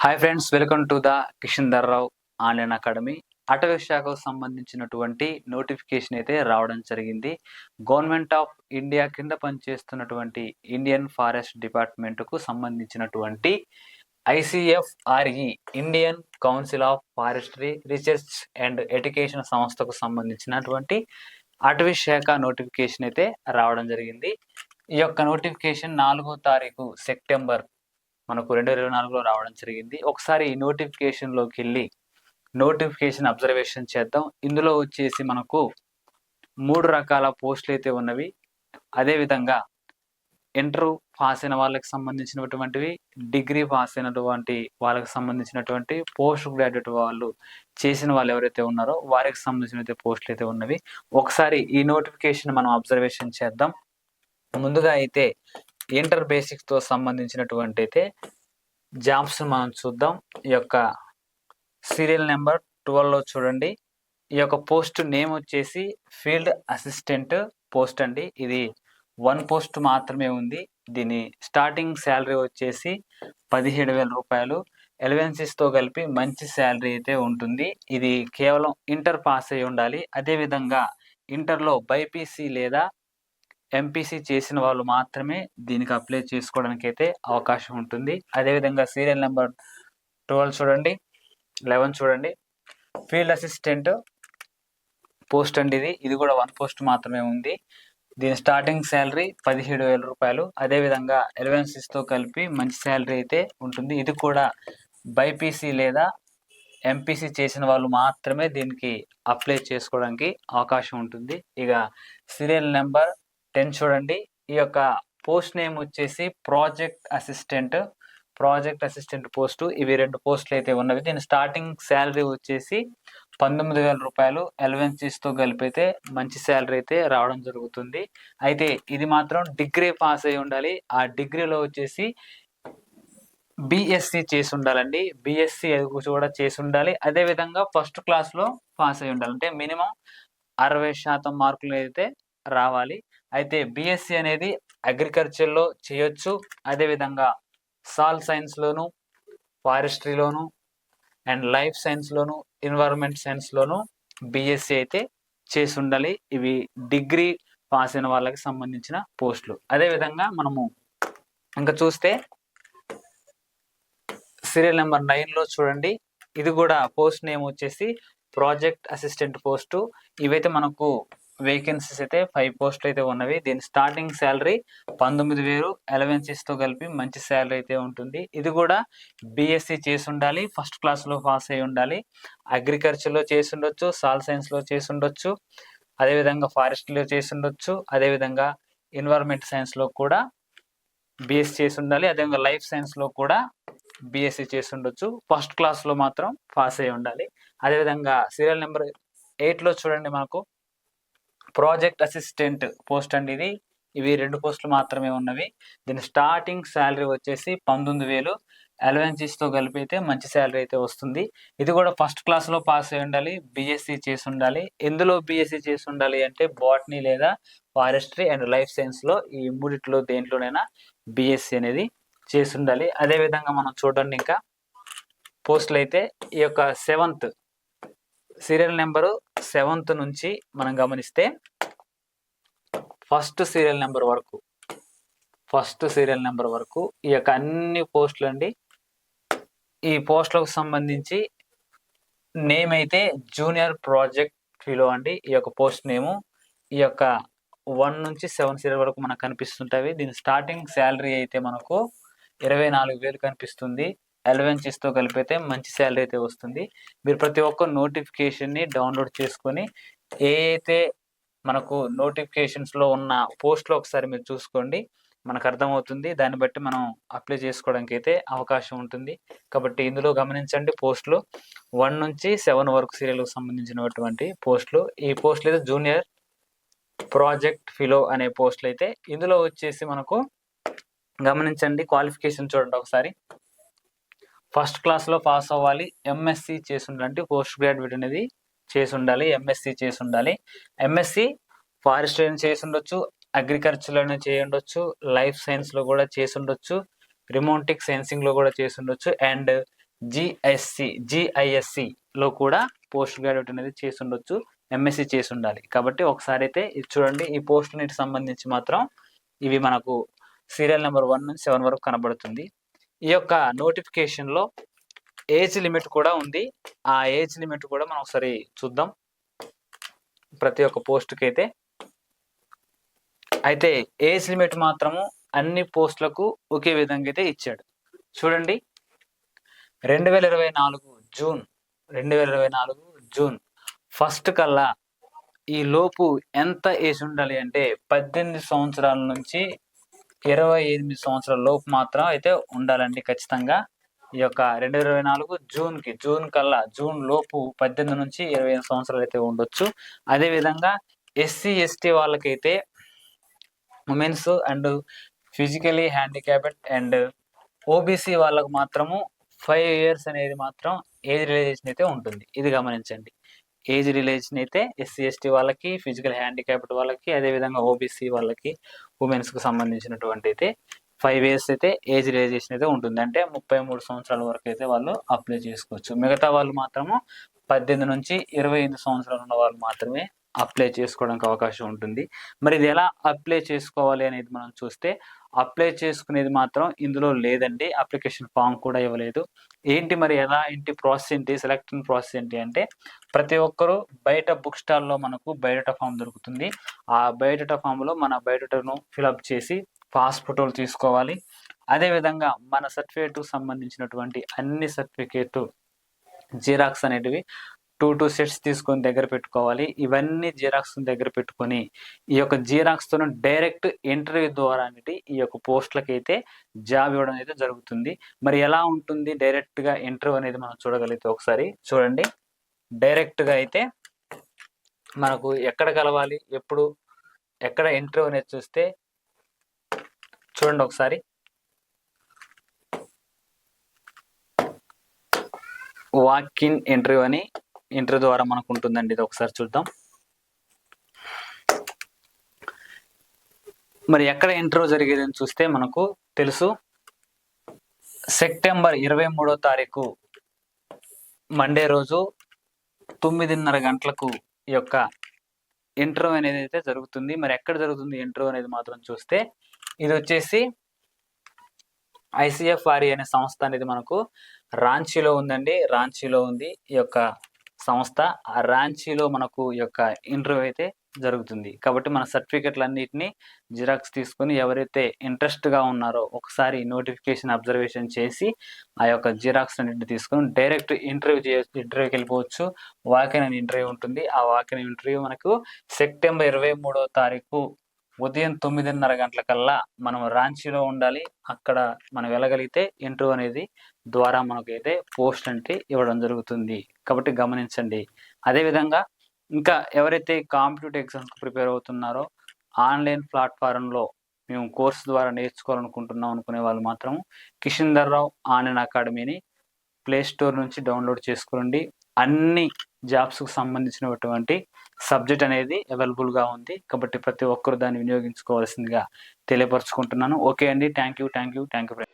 Hi friends welcome to the Kishan Rao online academy అటవీ శాఖకు సంబంధించినటువంటి నోటిఫికేషన్ అయితే రావడం జరిగింది. గవర్నమెంట్ ఆఫ్ ఇండియా కింద పనిచేస్తున్నటువంటి ఇండియన్ ఫారెస్ట్ డిపార్ట్మెంట్కు సంబంధించినటువంటి ICFRE Indian Council of Forestry Research and Education సంస్థకు సంబంధించినటువంటి అటవీ శాఖ నోటిఫికేషన్ అయితే రావడం జరిగింది. ఈ యొక్క నోటిఫికేషన్ నాలుగో తారీఖు సెప్టెంబర్ మనకు రెండు వేల ఇరవై నాలుగులో రావడం జరిగింది. ఒకసారి ఈ నోటిఫికేషన్లోకి వెళ్ళి నోటిఫికేషన్ అబ్జర్వేషన్ చేద్దాం. ఇందులో వచ్చేసి మనకు మూడు రకాల పోస్టులు అయితే ఉన్నవి. అదేవిధంగా ఇంటర్ పాస్ అయిన వాళ్ళకి సంబంధించినటువంటివి డిగ్రీ పాస్ అయినటువంటి వాళ్ళకి సంబంధించినటువంటి పోస్ట్ గ్రాడ్యుయేట్ వాళ్ళు చేసిన వాళ్ళు ఎవరైతే ఉన్నారో వారికి సంబంధించిన పోస్టులు అయితే ఉన్నవి. ఒకసారి ఈ నోటిఫికేషన్ మనం అబ్జర్వేషన్ చేద్దాం. ముందుగా అయితే ఇంటర్ బేసిక్స్తో సంబంధించినటువంటి అయితే జాబ్స్ మనం చూద్దాం. ఈ యొక్క సీరియల్ నెంబర్ ట్వెల్వ్లో చూడండి. ఈ యొక్క పోస్ట్ నేమ్ వచ్చేసి ఫీల్డ్ అసిస్టెంట్ పోస్ట్ అండి. ఇది వన్ పోస్ట్ మాత్రమే ఉంది. దీని స్టార్టింగ్ శాలరీ వచ్చేసి పదిహేడు వేల రూపాయలు. ఎలవెన్సెస్తో కలిపి మంచి శాలరీ అయితే ఉంటుంది. ఇది కేవలం ఇంటర్ పాస్ అయి ఉండాలి. అదేవిధంగా ఇంటర్లో బైపీసీ లేదా ఎంపీసీ చేసిన వాళ్ళు మాత్రమే దీనికి అప్లై చేసుకోవడానికి అయితే అవకాశం ఉంటుంది. అదేవిధంగా సీరియల్ నెంబర్ ట్వెల్వ్ చూడండి లెవెన్ చూడండి. ఫీల్డ్ అసిస్టెంట్ పోస్ట్ అండి ఇది. ఇది కూడా వన్ పోస్ట్ మాత్రమే ఉంది. దీని స్టార్టింగ్ శాలరీ పదిహేడు వేల రూపాయలు. అదేవిధంగా ఎలవెన్సెస్తో కలిపి మంచి శాలరీ అయితే ఉంటుంది. ఇది కూడా బైపీసీ లేదా ఎంపీసీ చేసిన వాళ్ళు మాత్రమే దీనికి అప్లై చేసుకోవడానికి అవకాశం ఉంటుంది. ఇక సీరియల్ నెంబర్ టెన్ చూడండి ఈ యొక్క పోస్ట్ నేమ్ వచ్చేసి project assistant project assistant post ఇవి రెండు పోస్టులు అయితే ఉన్నవి. దీని స్టార్టింగ్ శాలరీ వచ్చేసి పంతొమ్మిది వేల రూపాయలు. ఎలవెన్సీస్తో కలిపితే మంచి శాలరీ అయితే రావడం జరుగుతుంది. అయితే ఇది మాత్రం డిగ్రీ పాస్ అయి ఉండాలి. ఆ డిగ్రీలో వచ్చేసి బిఎస్సి చేసి ఉండాలండి. బిఎస్సి కూడా చేసి ఉండాలి. అదేవిధంగా ఫస్ట్ క్లాస్లో పాస్ అయి ఉండాలి. అంటే మినిమం అరవై శాతం మార్కులు అయితే రావాలి. అయితే బిఎస్సి అనేది అగ్రికల్చర్లో చేయొచ్చు. అదేవిధంగా సాల్ సైన్స్లోను ఫారెస్ట్రీలోను అండ్ లైఫ్ సైన్స్లోను ఎన్వైరన్మెంట్ సైన్స్లోను బిఎస్సి అయితే చేసి ఉండాలి. ఇవి డిగ్రీ పాస్ అయిన వాళ్ళకి సంబంధించిన పోస్టులు. అదేవిధంగా మనము ఇంకా చూస్తే సీరియల్ నెంబర్ నైన్లో చూడండి. ఇది కూడా పోస్ట్ నేమ్ వచ్చేసి ప్రాజెక్ట్ అసిస్టెంట్ పోస్టు ఇవైతే మనకు వేకెన్సీస్ అయితే ఫైవ్ పోస్టులు అయితే ఉన్నవి. దీని స్టార్టింగ్ శాలరీ పంతొమ్మిది వేలు అలవెన్సీస్తో కలిపి మంచి శాలరీ అయితే ఉంటుంది. ఇది కూడా బీఎస్సీ చేసి ఉండాలి ఫస్ట్ క్లాస్లో పాస్ అయి ఉండాలి. అగ్రికల్చర్లో చేసి ఉండొచ్చు సాల్ సైన్స్లో చేసి ఉండొచ్చు అదేవిధంగా ఫారెస్ట్లో చేసి ఉండొచ్చు అదేవిధంగా ఎన్వైర్మెంట్ సైన్స్లో కూడా బీఎస్సీ చేసి ఉండాలి అదేవిధంగా లైఫ్ సైన్స్లో కూడా బీఎస్సీ చేసి ఉండొచ్చు. ఫస్ట్ క్లాస్లో మాత్రం పాస్ అయి ఉండాలి. అదేవిధంగా సీరియల్ నెంబర్ ఎయిట్లో చూడండి మనకు ప్రాజెక్ట్ అసిస్టెంట్ పోస్ట్ అండి ఇది. ఇవి రెండు పోస్టులు మాత్రమే ఉన్నవి. దీని స్టార్టింగ్ శాలరీ వచ్చేసి పంతొమ్మిది వేలు. తో కలిపి అయితే మంచి శాలరీ అయితే వస్తుంది. ఇది కూడా ఫస్ట్ క్లాస్లో పాస్ అయి ఉండాలి బీఎస్సీ చేసి ఉండాలి. ఎందులో బీఎస్సీ చేసి ఉండాలి అంటే బాటనీ లేదా ఫారెస్ట్రీ అండ్ లైఫ్ సైన్స్లో ఈ మూడిట్లో దేంట్లోనైనా బీఎస్సీ అనేది చేసి ఉండాలి. అదేవిధంగా మనం చూడండి ఇంకా. పోస్టులు అయితే ఈ యొక్క సెవెంత్ సీరియల్ నెంబరు సెవెంత్ నుంచి మనం గమనిస్తే ఫస్ట్ సీరియల్ నెంబర్ వరకు ఫస్ట్ సీరియల్ నెంబర్ వరకు ఈ యొక్క అన్ని పోస్టులు అండి. ఈ పోస్టులకు సంబంధించి నేమ్ అయితే జూనియర్ ప్రాజెక్ట్ ఫీలో అండి. ఈ యొక్క పోస్ట్ నేము ఈ యొక్క వన్ నుంచి సెవెన్ సీరియల్ వరకు మనకు కనిపిస్తుంటాయి. దీని స్టార్టింగ్ శాలరీ అయితే మనకు ఇరవై నాలుగు వేలు కనిపిస్తుంది. అలవెన్సెస్తో కలిపితే మంచి శాలరీ అయితే వస్తుంది. మీరు ప్రతి ఒక్క నోటిఫికేషన్ని డౌన్లోడ్ చేసుకొని ఏ అయితే మనకు నోటిఫికేషన్స్లో ఉన్న పోస్ట్లో ఒకసారి మీరు చూసుకోండి మనకు అర్థమవుతుంది. దాన్ని బట్టి మనం అప్లై చేసుకోవడానికి అయితే అవకాశం ఉంటుంది. కాబట్టి ఇందులో గమనించండి పోస్టులు వన్ నుంచి సెవెన్ వరకు సీరియల్కి సంబంధించినటువంటి పోస్టులు ఈ పోస్టులు అయితే జూనియర్ ప్రాజెక్ట్ ఫిలో అనే పోస్టులు అయితే. ఇందులో వచ్చేసి మనకు గమనించండి క్వాలిఫికేషన్ చూడండి ఒకసారి. ఫస్ట్ క్లాస్లో పాస్ అవ్వాలి. ఎంఎస్సి చేసి ఉండాలంటే పోస్ట్ గ్రాడ్యుయేట్ అనేది చేసి ఉండాలి ఎంఎస్సి చేసి ఉండాలి ఎంఎస్సి ఫారెస్ట్ చేసి ఉండొచ్చు అగ్రికల్చర్లోనే చేయి ఉండొచ్చు లైఫ్ సైన్స్లో కూడా చేసి ఉండొచ్చు రిమోంటిక్ సెన్సింగ్లో కూడా చేసి ఉండొచ్చు అండ్ జిఎస్సి జిఐఎస్సిలో కూడా పోస్ట్ గ్రాడ్యుయేట్ అనేది చేసి ఉండొచ్చు ఎంఎస్సి చేసి ఉండాలి కాబట్టి ఒకసారి అయితే ఇది చూడండి. ఈ పోస్ట్ నీటికి సంబంధించి మాత్రం ఇవి మనకు సీరియల్ నెంబర్ వన్ నుంచి సెవెన్ వరకు కనబడుతుంది. ఈ యొక్క నోటిఫికేషన్లో ఏజ్ లిమిట్ కూడా ఉంది. ఆ ఏజ్ లిమిట్ కూడా మనం ఒకసారి చూద్దాం. ప్రతి ఒక్క పోస్ట్కి అయితే అయితే ఏజ్ లిమిట్ మాత్రము అన్ని పోస్టులకు ఒకే విధంగా అయితే ఇచ్చాడు. చూడండి. రెండు వేల ఇరవై నాలుగు జూన్ రెండు వేల ఇరవై నాలుగు జూన్ ఫస్ట్ కల్లా ఈ లోపు ఎంత ఏజ్ ఉండాలి అంటే పద్దెనిమిది సంవత్సరాల నుంచి ఇరవై ఎనిమిది సంవత్సరాల లోపు మాత్రం అయితే ఉండాలండి ఖచ్చితంగా. ఈ యొక్క రెండు ఇరవై నాలుగు జూన్కి జూన్ కల్లా జూన్ లోపు పద్దెనిమిది నుంచి ఇరవై ఐదు సంవత్సరాలు అయితే ఉండొచ్చు. అదేవిధంగా ఎస్సీ ఎస్టీ వాళ్ళకైతే women's and physically handicapped and OBC వాళ్ళకు మాత్రము ఫైవ్ ఇయర్స్ అనేది మాత్రం ఏజ్ రిలైజేషన్ అయితే ఉంటుంది. ఇది గమనించండి. ఏజ్ రిలేషన్ అయితే ఎస్సీ ఎస్టీ వాళ్ళకి ఫిజికల్ హ్యాండిక్యాప్డ్ వాళ్ళకి అదేవిధంగా ఓబీసీ వాళ్ళకి ఉమెన్స్కి సంబంధించినటువంటి అయితే ఫైవ్ ఇయర్స్ అయితే ఏజ్ రిలేజేషన్ అయితే ఉంటుంది. అంటే ముప్పై మూడు సంవత్సరాల వరకు అయితే వాళ్ళు అప్లై చేసుకోవచ్చు. మిగతా వాళ్ళు మాత్రము పద్దెనిమిది నుంచి ఇరవై ఎనిమిది సంవత్సరాలు ఉన్న వాళ్ళు మాత్రమే అప్లై చేసుకోవడానికి అవకాశం ఉంటుంది. మరి ఇది ఎలా అప్లై చేసుకోవాలి అనేది మనం చూస్తే అప్లై చేసుకునేది మాత్రం ఇందులో లేదండి. అప్లికేషన్ ఫామ్ కూడా ఇవ్వలేదు. ఏంటి మరి ఎలా ఏంటి ప్రాసెస్ ఏంటి సెలెక్టింగ్ ప్రాసెస్ ఏంటి అంటే ప్రతి ఒక్కరూ బయట బుక్ స్టాల్లో మనకు బయోడేటా ఫామ్ దొరుకుతుంది. ఆ బయోడేటా ఫామ్లో మన బయోడేటాను ఫిలప్ చేసి పాస్ ఫోటోలు తీసుకోవాలి. అదేవిధంగా మన సర్టిఫికేట్కు సంబంధించినటువంటి అన్ని సర్టిఫికేట్ జిరాక్స్ అనేటివి టూ టూ సెట్స్ తీసుకొని దగ్గర పెట్టుకోవాలి. ఇవన్నీ జీరాక్స్ దగ్గర పెట్టుకొని ఈ యొక్క జీరాక్స్తో డైరెక్ట్ ఇంటర్వ్యూ ద్వారా అనేది ఈ యొక్క పోస్టులకి అయితే జాబ్ ఇవ్వడం అయితే జరుగుతుంది. మరి ఎలా ఉంటుంది డైరెక్ట్గా ఇంటర్వ్యూ అనేది మనం చూడగలిగితే ఒకసారి చూడండి. డైరెక్ట్గా అయితే మనకు ఎక్కడ కలవాలి ఎప్పుడు ఎక్కడ ఇంటర్వ్యూ అనేది చూస్తే చూడండి ఒకసారి. వాక్ ఇన్ ఇంటర్వ్యూ అని ఇంటర్వ్యూ ద్వారా మనకు ఉంటుందండి ఇది ఒకసారి చూద్దాం. మరి ఎక్కడ ఇంటర్వ్యూ జరిగేదని చూస్తే మనకు తెలుసు. సెప్టెంబర్ ఇరవై మూడో తారీఖు మండే రోజు తొమ్మిదిన్నర గంటలకు ఈ యొక్క ఇంటర్వ్యూ అనేది అయితే జరుగుతుంది. మరి ఎక్కడ జరుగుతుంది ఇంటర్వ్యూ అనేది మాత్రం చూస్తే ఇది వచ్చేసి ఐసిఎఫ్ఆర్ఈ అనే సంస్థ అనేది మనకు రాంచీలో ఉందండి. రాంచీలో ఉంది ఈ యొక్క సంస్థ. ఆ రాంచీలో మనకు ఈ యొక్క ఇంటర్వ్యూ అయితే జరుగుతుంది. కాబట్టి మన సర్టిఫికెట్లు అన్నిటిని జిరాక్స్ తీసుకొని ఎవరైతే ఇంట్రెస్ట్గా ఉన్నారో ఒకసారి నోటిఫికేషన్ అబ్జర్వేషన్ చేసి ఆ యొక్క జిరాక్స్ అన్నింటిని తీసుకొని డైరెక్ట్ ఇంటర్వ్యూ చే ఇంటర్వ్యూకి వెళ్ళిపోవచ్చు. వాకిన్ అని ఇంటర్వ్యూ ఉంటుంది. ఆ వాకిన్ ఇంటర్వ్యూ మనకు సెప్టెంబర్ ఇరవై మూడో తారీఖు ఉదయం తొమ్మిదిన్నర గంటలకల్లా మనం రాంచీలో ఉండాలి. అక్కడ మనం వెళ్ళగలిగితే ఇంటర్వ్యూ అనేది ద్వారా మనకైతే పోస్ట్ అంటే ఇవ్వడం జరుగుతుంది. కాబట్టి గమనించండి. అదేవిధంగా ఇంకా ఎవరైతే కాంపిటేటివ్ ఎగ్జామ్స్కి ప్రిపేర్ అవుతున్నారో ఆన్లైన్ ప్లాట్ఫారంలో మేము కోర్సు ద్వారా నేర్చుకోవాలనుకుంటున్నాం అనుకునే వాళ్ళు మాత్రం కిషన్ధర్ రావు ఆన్లైన్ అకాడమీని ప్లే స్టోర్ నుంచి డౌన్లోడ్ చేసుకోండి. అన్ని జాబ్స్కు సంబంధించినటువంటి సబ్జెక్ట్ అనేది అవైలబుల్గా ఉంది. కాబట్టి ప్రతి ఒక్కరు దాన్ని వినియోగించుకోవాల్సిందిగా తెలియపరచుకుంటున్నాను. ఓకే అండి. Thank you thank you thank you